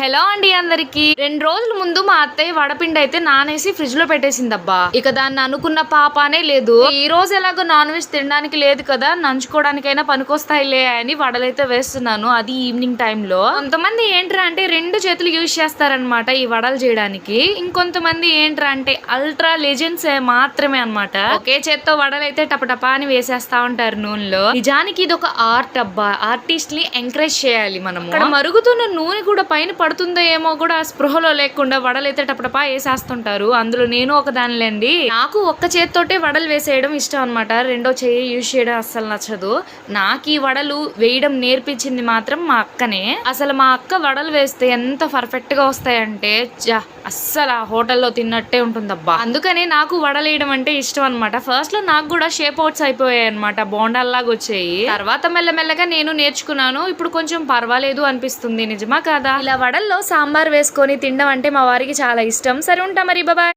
Hello అండి అందరికి. రెండు రోజుల ముందు మా అత్తయ్య వడపిండి అయితే నానేసి ఫ్రిడ్జ్లో పెట్టేసిందబ్బా. ఇక దాన్ని అనుకున్న పాపానే లేదు. ఈ రోజు ఎలాగో నాన్ వెజ్ తినడానికి లేదు కదా నంచుకోవడానికైనా పనికొస్తాయిలే అని వడలైతే వేస్తున్నాను అది ఈవినింగ్ టైంలో కొంతమంది ఏంట్రా అంటే రెండు చేతులు యూజ్ చేస్తారనమాట ఈ వడలు చేయడానికి. ఇంకొంతమంది ఏంట్రా అంటే అల్ట్రా లెజెండ్స్ మాత్రమే అన్నమాట. ఒకే చేత్తో వడలు అయితే టపటపా అని వేసేస్తా ఉంటారు నూనెలో. నిజానికి ఇది ఒక ఆర్ట్ అబ్బా. ఆర్టిస్ట్ని ఎంకరేజ్ చేయాలి మనం మరుగుతున్న నూనె కూడా పైన పడుతుందో ఏమో కూడా స్పృహలో లేకుండా వడలైతే పా వేసేస్తుంటారు. అందులో నేను ఒక దానిలేండి నాకు ఒక్క చేత్తోటే వడలు వేసేయడం ఇష్టం అనమాట రెండో చేయి యూజ్ చేయడం అస్సలు నచ్చదు. నాకు ఈ వడలు వేయడం నేర్పించింది మాత్రం మా అక్కనే. అసలు మా అక్క వడలు వేస్తే ఎంత పర్ఫెక్ట్గా వస్తాయంటే అస్సలు ఆ హోటల్లో తిన్నట్టే ఉంటుందబ్బా. అందుకనే నాకు వడలేయడం అంటే ఇష్టం అనమాట ఫస్ట్లో నాకు కూడా షేప్ అవుట్స్ అయిపోయాయి అనమాట బోండాల్లాగా వచ్చాయి. తర్వాత మెల్లమెల్లగా నేను నేర్చుకున్నాను. ఇప్పుడు కొంచెం పర్వాలేదు అనిపిస్తుంది. నిజమా కాదా? ఇలా వడల్లో సాంబార్ వేసుకొని తినడం అంటే మా వారికి చాలా ఇష్టం. సరే ఉంటా మరి బాబాయ్